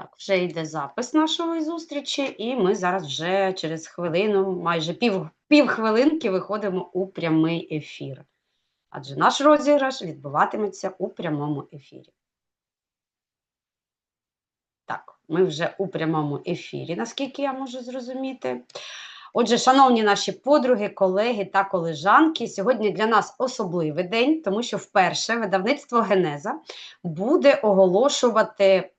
Так, вже йде запис нашої зустрічі, і ми зараз вже через хвилину, майже пів, пів хвилинки виходимо у прямий ефір. Адже наш розіграш відбуватиметься у прямому ефірі. Так, ми вже у прямому ефірі, наскільки я можу зрозуміти. Отже, шановні наші подруги, колеги та колежанки, сьогодні для нас особливий день, тому що вперше видавництво Генеза буде оголошувати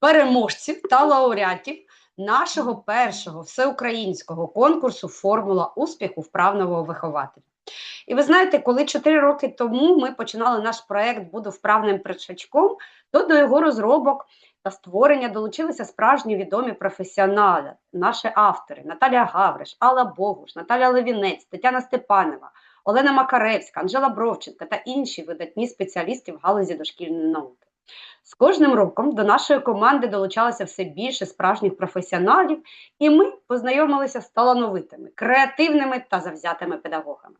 переможців та лауреатів нашого першого всеукраїнського конкурсу Формула успіху вправного вихователя. І ви знаєте, коли 4 роки тому ми починали наш проект Буду вправним першачком, то до його розробок та створення долучилися справжні відомі професіонали, наші автори Наталія Гавриш, Алла Богуш, Наталя Левінець, Тетяна Степанова, Олена Макаревська, Анжела Бровченка та інші видатні спеціалісти в галузі дошкільної науки. З кожним роком до нашої команди долучалося все більше справжніх професіоналів, і ми познайомилися з талановитими, креативними та завзятими педагогами.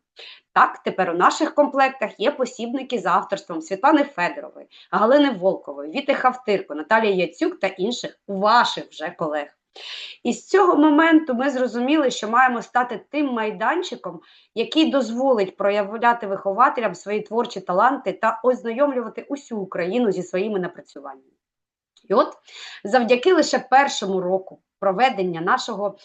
Так, тепер у наших комплектах є посібники за авторством Світлани Федорової, Галини Волкової, Віти Хавтирко, Наталії Яцюк та інших ваших вже колег. І з цього моменту ми зрозуміли, що маємо стати тим майданчиком, який дозволить проявляти вихователям свої творчі таланти та ознайомлювати усю Україну зі своїми напрацюваннями. І от завдяки лише першому року проведення нашого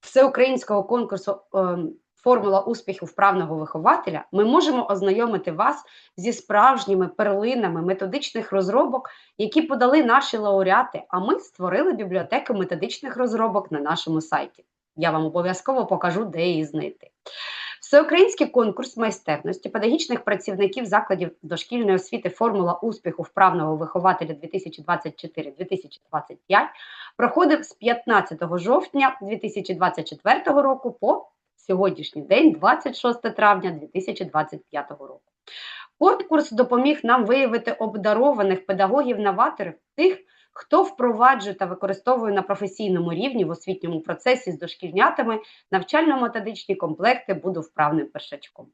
всеукраїнського конкурсу ем, Формула успіху вправного вихователя, ми можемо ознайомити вас зі справжніми перлинами методичних розробок, які подали наші лауреати, а ми створили бібліотеку методичних розробок на нашому сайті. Я вам обов'язково покажу, де її знайти. Всеукраїнський конкурс майстерності педагогічних працівників закладів дошкільної освіти Формула успіху вправного вихователя 2024-2025 проходив з 15 жовтня 2024 року по сьогоднішній день, 26 травня 2025 року. Конкурс допоміг нам виявити обдарованих педагогів-новаторів, тих, хто впроваджує та використовує на професійному рівні в освітньому процесі з дошкільнятами навчально-методичні комплекти буду вправним першачком.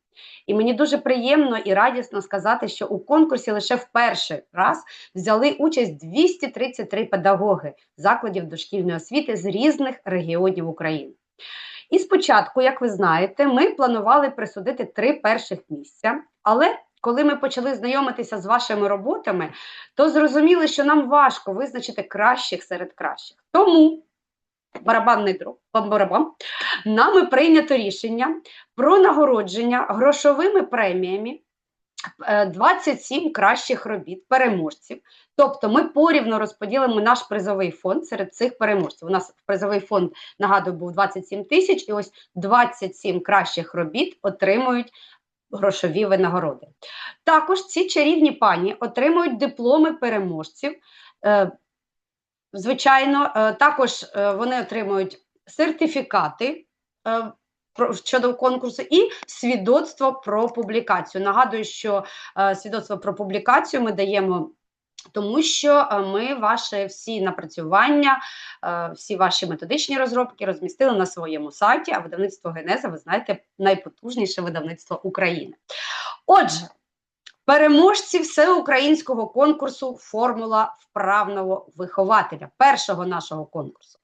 І мені дуже приємно і радісно сказати, що у конкурсі лише в перший раз взяли участь 233 педагоги закладів дошкільної освіти з різних регіонів України. І спочатку, як ви знаєте, ми планували присудити три перших місця, але коли ми почали знайомитися з вашими роботами, то зрозуміли, що нам важко визначити кращих серед кращих. Тому барабанний друг барабан, нами прийнято рішення про нагородження грошовими преміями 27 кращих робіт переможців. Тобто ми порівно розподілимо наш призовий фонд серед цих переможців. У нас призовий фонд, нагадую, був 27 тисяч, і ось 27 кращих робіт отримують грошові винагороди. Також ці чарівні пані отримують дипломи переможців. Е, Звичайно, е, також е, вони отримують сертифікати. Про- щодо конкурсу і свідоцтво про публікацію. Нагадую, що е, свідоцтво про публікацію ми даємо. Тому що е, ми ваші всі напрацювання, е, всі ваші методичні розробки розмістили на своєму сайті, а видавництво Генеза, ви знаєте, найпотужніше видавництво України. Отже, переможці всеукраїнського конкурсу Формула вправного вихователя, першого нашого конкурсу.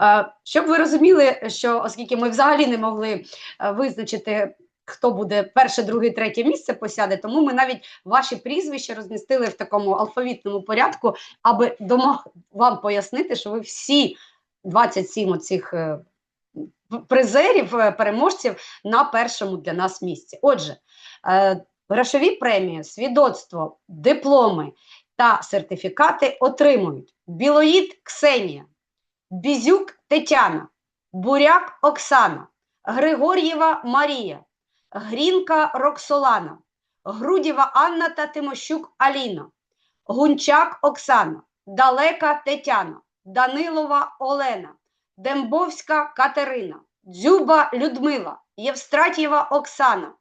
Е, Щоб ви розуміли, що оскільки ми взагалі не могли е, визначити, хто буде перше, друге, третє місце посяде, тому ми навіть ваші прізвища розмістили в такому алфавітному порядку, аби дома вам пояснити, що ви всі 27 оцих е, призерів, переможців на першому для нас місці. Отже, грошові премії, свідоцтво, дипломи та сертифікати отримують Білоїд Ксенія, Бізюк Тетяна, Буряк Оксана, Григор'єва Марія, Грінка Роксолана, Грудєва Анна та Тимощук Аліна, Гунчак Оксана, Далека Тетяна, Данилова Олена, Дембовська Катерина, Дзюба Людмила, Євстратєва Оксана,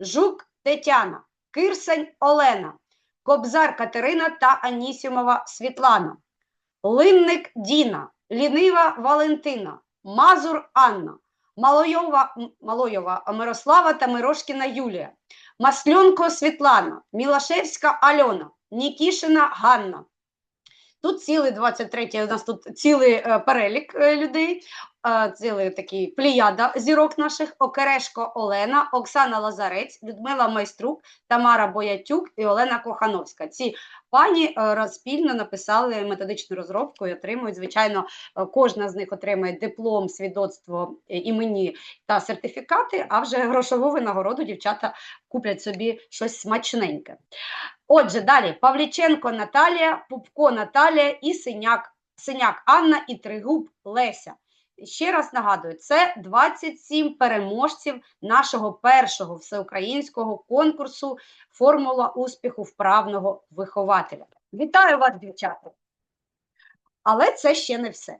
Жук Тетяна, Кирсень Олена, Кобзар Катерина та Анісімова Світлана, Линник Діна, Лінива Валентина, Мазур Анна, Малойова, Малойова Мирослава та Мирошкіна Юлія, Масльонко Світлана, Мілашевська Альона, Нікішина Ганна, Тут цілий 23-й, у нас тут цілий е, перелік е, людей, е, цілий такий плеяда зірок наших: Окерешко Олена, Оксана Лазарець, Людмила Майструк, Тамара Боятюк і Олена Кохановська. Ці пані спільно написали методичну розробку і отримують. Звичайно, кожна з них отримає диплом, свідоцтво імені та сертифікати, а вже грошову винагороду дівчата куплять собі щось смачненьке. Отже, далі Павліченко Наталія, Пупко Наталія і Синяк, Синяк Анна і Тригуб Леся. Ще раз нагадую, це 27 переможців нашого першого всеукраїнського конкурсу Формула успіху вправного вихователя. Вітаю вас, дівчата! Але це ще не все.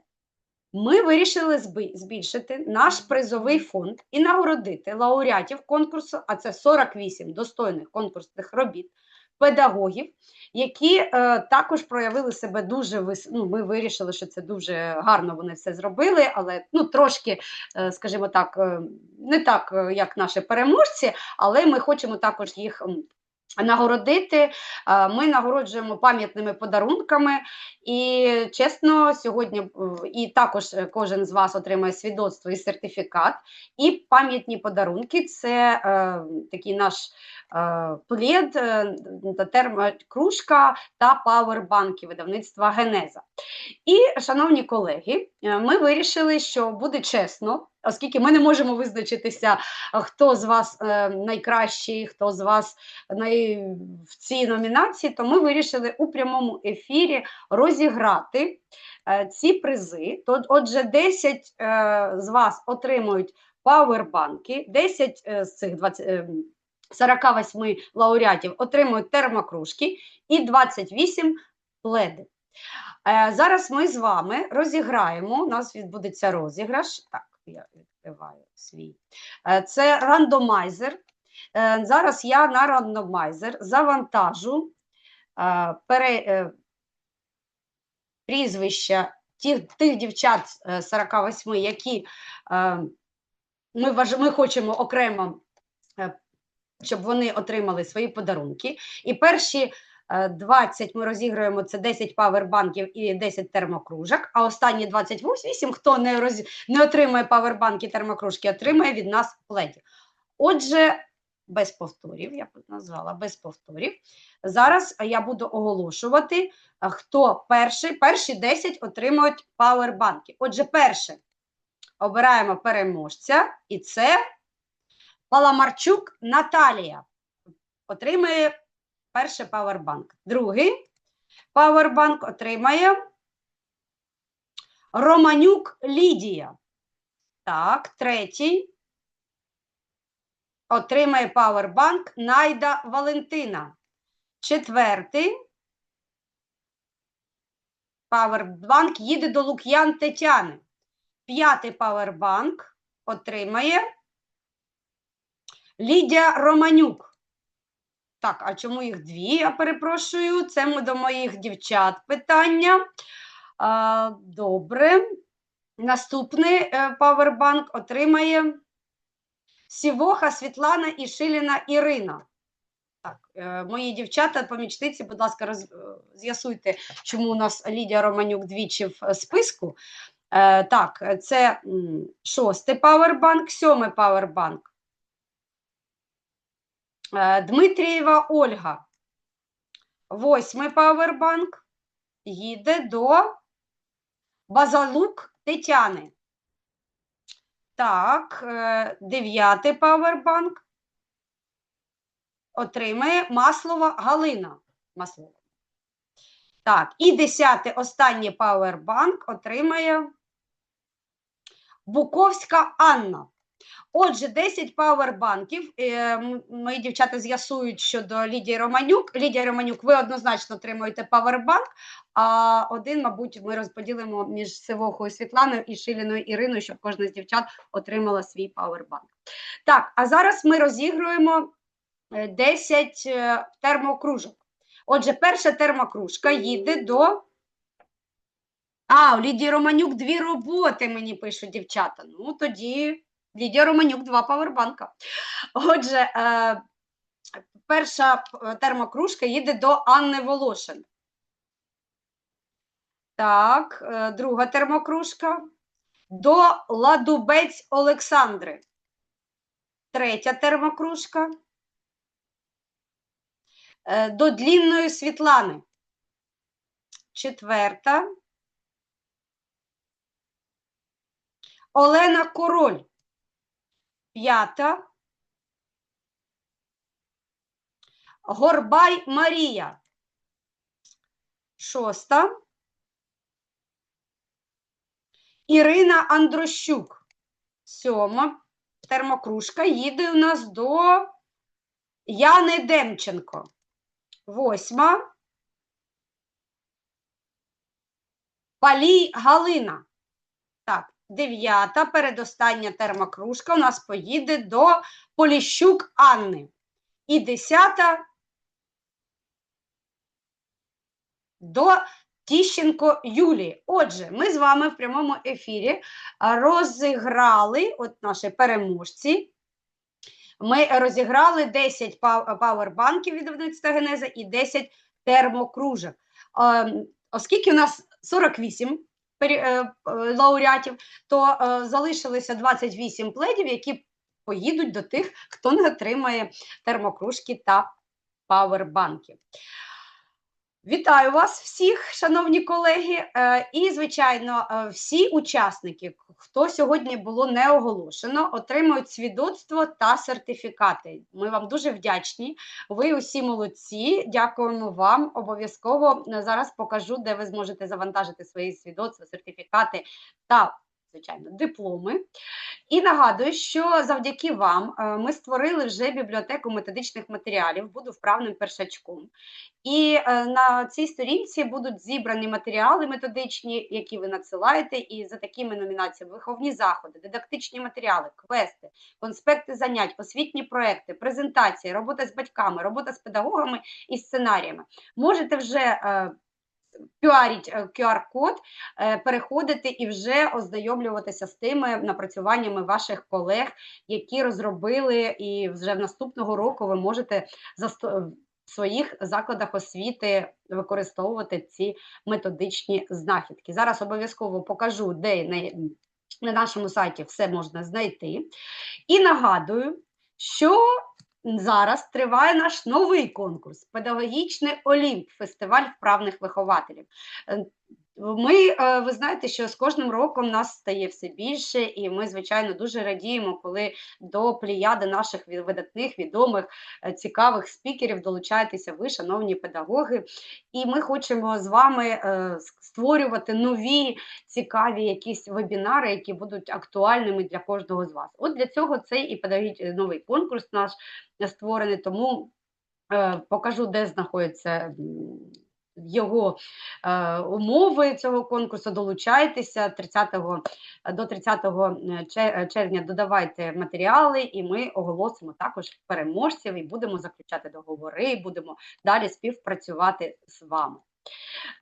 Ми вирішили збільшити наш призовий фонд і нагородити лауреатів конкурсу, а це 48 достойних конкурсних робіт, педагогів, які е, також проявили себе дуже вис... ну, Ми вирішили, що це дуже гарно вони все зробили, але ну, трошки, е, скажімо так, е, не так, е, як наші переможці, але ми хочемо також їх. Нагородити, Е, ми нагороджуємо пам'ятними подарунками, і чесно, сьогодні е, і також кожен з вас отримає свідоцтво і сертифікат, і пам'ятні подарунки це е, такий наш е, плед, е, термокружка та пауербанки видавництва Генеза. І, шановні колеги, е, ми вирішили, що буде чесно, оскільки ми не можемо визначитися, е, хто з вас е, найкращий, хто з вас най... в цій номінації, то ми вирішили у прямому ефірі розіграти е, ці призи. Отже, 10 е, з вас отримують пауербанки, 10 е, з цих 20, е, 48 лауреатів отримують термокружки і 28 пледи. Е, зараз ми з вами розіграємо. У нас відбудеться розіграш. Так, я відкриваю свій. Е, це рандомайзер. Е, зараз я на рандомайзер завантажу пере, прізвища тих, тих дівчат е, 48, які ми, важ, ми хочемо окремо, щоб вони отримали свої подарунки. І перші е, 20 ми розіграємо це 10 павербанків і 10 термокружок, а останні 28, хто не, роз, не отримує павербанки і термокружки, отримує від нас пледів. Отже, без повторів, я б назвала без повторів. Зараз я буду оголошувати, хто перший. Перші 10 отримують пауербанки. Отже, перше обираємо переможця, і це Паламарчук Наталія. Отримує перший пауербанк. Другий пауербанк отримає Романюк Лідія. Так, третій отримає пауербанк Найда Валентина. Четвертий пауербанк їде до Лук'ян Тетяни. П'ятий пауербанк отримає Лідія Романюк. Так, а чому їх дві? Я перепрошую. Це ми до моїх дівчат питання. А, добре. Наступний е, пауербанк отримає Сівоха Світлана і Шиліна Ірина. Так, е, мої дівчата, помічниці, будь ласка, роз, е, з'ясуйте, чому у нас Лідія Романюк двічі в списку. Так, це шостий пауербанк, сьомий пауербанк. Е, Дмитрієва Ольга. Восьмий пауербанк їде до Базалук Тетяни. Так, е, дев'ятий пауербанк отримає Маслова Галина. Маслова. Так, і десятий останній пауербанк отримає Буковська Анна. Отже, 10 пауербанків. Е, мої дівчата з'ясують щодо Лідії Романюк. Лідія Романюк, ви однозначно отримуєте пауербанк, а один, мабуть, ми розподілимо між Сивохою Світланою і Шиліною Іриною, щоб кожна з дівчат отримала свій пауербанк. Так, а зараз ми розігруємо е, 10 е, термокружок. Отже, перша термокружка їде до. А, у Лідії Романюк дві роботи мені пишуть дівчата. Ну, тоді Лідія Романюк два павербанка. Отже, е, перша е, термокружка їде до Анни Волошин. Так, е, друга термокружка. До Ладубець Олександри. Третя термокружка. До Длінної Світлани. Четверта. Олена Король. П'ята. Горбай Марія. Шоста. Ірина Андрощук. Сьома. Термокружка їде у нас до Яни Демченко. Восьма. Палій Галина. Так, дев'ята, передостання термокружка у нас поїде до Поліщук Анни. І десята до Тіщенко Юлії. Отже, ми з вами в прямому ефірі розіграли, от наші переможці. Ми розіграли 10 пав- павербанків від видавництва Генеза і 10 термокружок. Ем, Оскільки у нас 48 пері- е, е, лауреатів, то е, залишилося 28 пледів, які поїдуть до тих, хто не отримає термокружки та павербанки. Вітаю вас всіх, шановні колеги, Е, і, звичайно, е, всі учасники, хто сьогодні було не оголошено, отримують свідоцтво та сертифікати. Ми вам дуже вдячні. Ви усі молодці. Дякуємо вам. Обов'язково е, зараз покажу, де ви зможете завантажити свої свідоцтва, сертифікати та, звичайно, дипломи. І нагадую, що завдяки вам е, ми створили вже бібліотеку методичних матеріалів, буду вправним першачком. І е, на цій сторінці будуть зібрані матеріали методичні, які ви надсилаєте, і за такими номінаціями виховні заходи, дидактичні матеріали, квести, конспекти занять, освітні проекти, презентації, робота з батьками, робота з педагогами і сценаріями. Можете вже е, піаріть е, QR-код, е, переходити і вже ознайомлюватися з тими напрацюваннями ваших колег, які розробили, і вже в наступного року ви можете в своїх закладах освіти використовувати ці методичні знахідки. Зараз обов'язково покажу, де на, на нашому сайті все можна знайти. І нагадую, що зараз триває наш новий конкурс Педагогічний Олімп, фестиваль вправних вихователів. Ми, е, ви знаєте, що з кожним роком нас стає все більше, і ми, звичайно, дуже радіємо, коли до плеяди наших видатних, відомих, е, цікавих спікерів долучаєтеся ви, шановні педагоги. І ми хочемо з вами е, створювати нові цікаві якісь вебінари, які будуть актуальними для кожного з вас. От для цього цей і педагогічний новий конкурс наш створений. Тому покажу, де знаходяться м, його е, умови цього конкурсу. Долучайтеся 30 до 30 червня. Додавайте матеріали, і ми оголосимо також переможців і будемо заключати договори, і будемо далі співпрацювати з вами.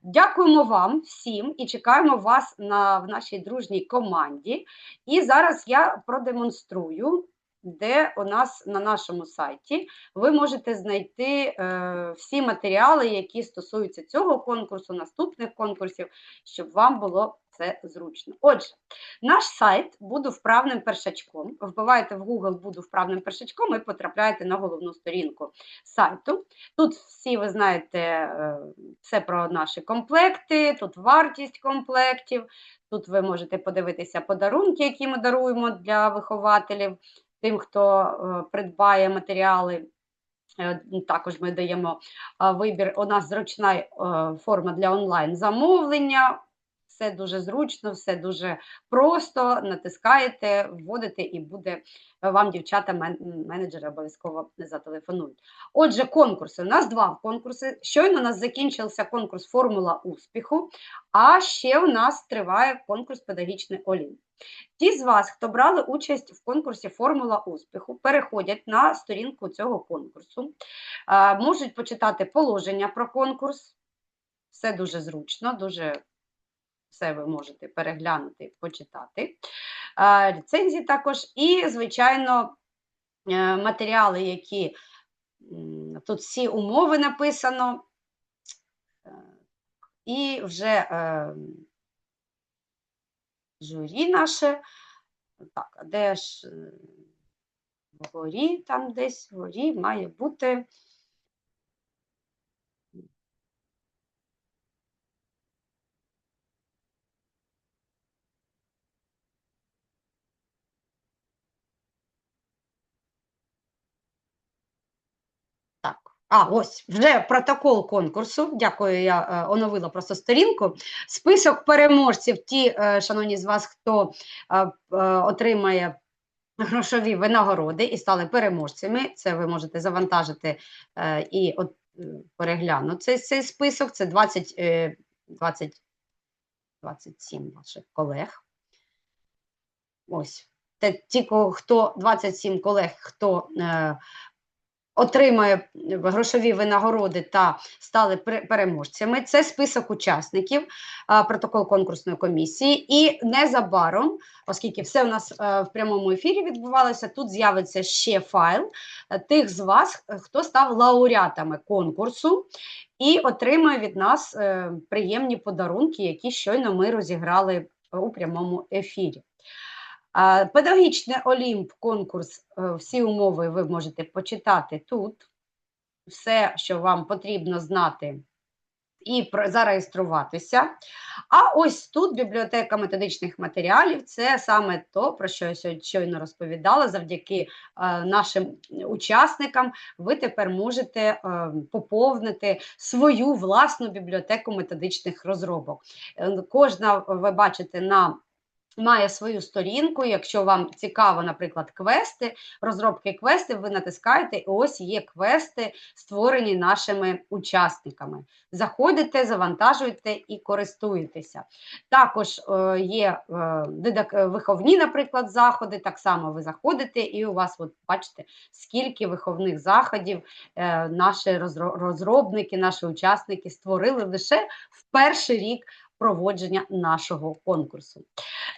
Дякуємо вам всім і чекаємо вас на, в нашій дружній команді. І зараз я продемонструю, де у нас на нашому сайті ви можете знайти е, всі матеріали, які стосуються цього конкурсу, наступних конкурсів, щоб вам було це зручно. Отже, наш сайт буду вправним першачком. Вбиваєте в Google буду вправним першачком і потрапляєте на головну сторінку сайту. Тут всі ви знаєте е, все про наші комплекти, тут вартість комплектів. Тут ви можете подивитися подарунки, які ми даруємо для вихователів, тим, хто е, придбає матеріали. Е, Також ми даємо е, вибір. У нас зручна форма для онлайн замовлення. Все дуже зручно, все дуже просто. Натискаєте, вводите, і буде е, вам, дівчата, менеджери обов'язково зателефонують. Отже, конкурси. У нас два конкурси. Щойно у нас закінчився конкурс Формула успіху, а ще у нас триває конкурс Педагогічний Олімп. Ті з вас, хто брали участь в конкурсі Формула успіху, переходять на сторінку цього конкурсу, е, можуть почитати положення про конкурс. Все дуже зручно, дуже все ви можете переглянути, почитати. Е, Ліцензії також і, звичайно, е, матеріали, які тут всі умови написано. Е, і вже е, журі наше. Так, де ж е, вгорі, там десь вгорі має бути. Так, а ось вже протокол конкурсу. Дякую, я е, оновила просто сторінку. Список переможців, ті, е, шановні з вас, хто е, е, отримає грошові винагороди і стали переможцями. Це ви можете завантажити е, і от, е, переглянути цей, цей список. Це 20, е, 20, 27 ваших колег. Ось. Те, ті, хто 27 колег, хто е, отримує грошові винагороди та стали переможцями. Це список учасників, протокол конкурсної комісії. І незабаром, оскільки все у нас е, в прямому ефірі відбувалося, тут з'явиться ще файл е, тих з вас, е, хто став лауреатами конкурсу. І отримує від нас приємні подарунки, які щойно ми розіграли у прямому ефірі. Педагогічний Олімп, конкурс, е, всі умови ви можете почитати тут. Все, що вам потрібно знати, і зареєструватися. А ось тут бібліотека методичних матеріалів це саме то, про що я щойно розповідала. Завдяки е, нашим учасникам ви тепер можете е, поповнити свою власну бібліотеку методичних розробок. Кожна, ви бачите, на Має свою сторінку. Якщо вам цікаво, наприклад, квести, розробки квестів, ви натискаєте, і ось є квести, створені нашими учасниками. Заходите, завантажуєте і користуєтеся. Також е, є е, е, виховні, наприклад, заходи. Так само ви заходите, і у вас, от бачите, скільки виховних заходів наші розробники, наші учасники створили лише в перший рік проводження нашого конкурсу.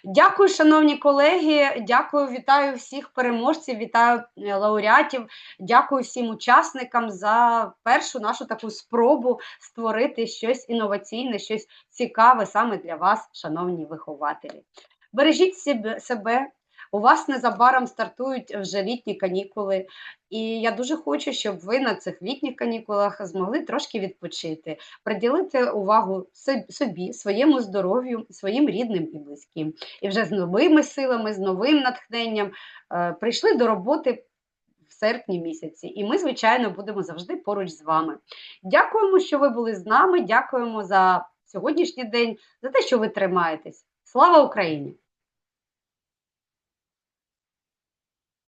Дякую, шановні колеги. Дякую, вітаю всіх переможців, вітаю е, лауреатів. Дякую всім учасникам за першу нашу таку спробу створити щось інноваційне, щось цікаве саме для вас, шановні вихователі. Бережіть себе- себе. У вас незабаром стартують вже літні канікули, і я дуже хочу, щоб ви на цих літніх канікулах змогли трошки відпочити, приділити увагу собі- своєму здоров'ю, своїм рідним і близьким і вже з новими силами, з новим натхненням е, прийшли до роботи в серпні місяці. І ми, звичайно, будемо завжди поруч з вами. Дякуємо, що ви були з нами. Дякуємо за сьогоднішній день, за те, що ви тримаєтесь. Слава Україні!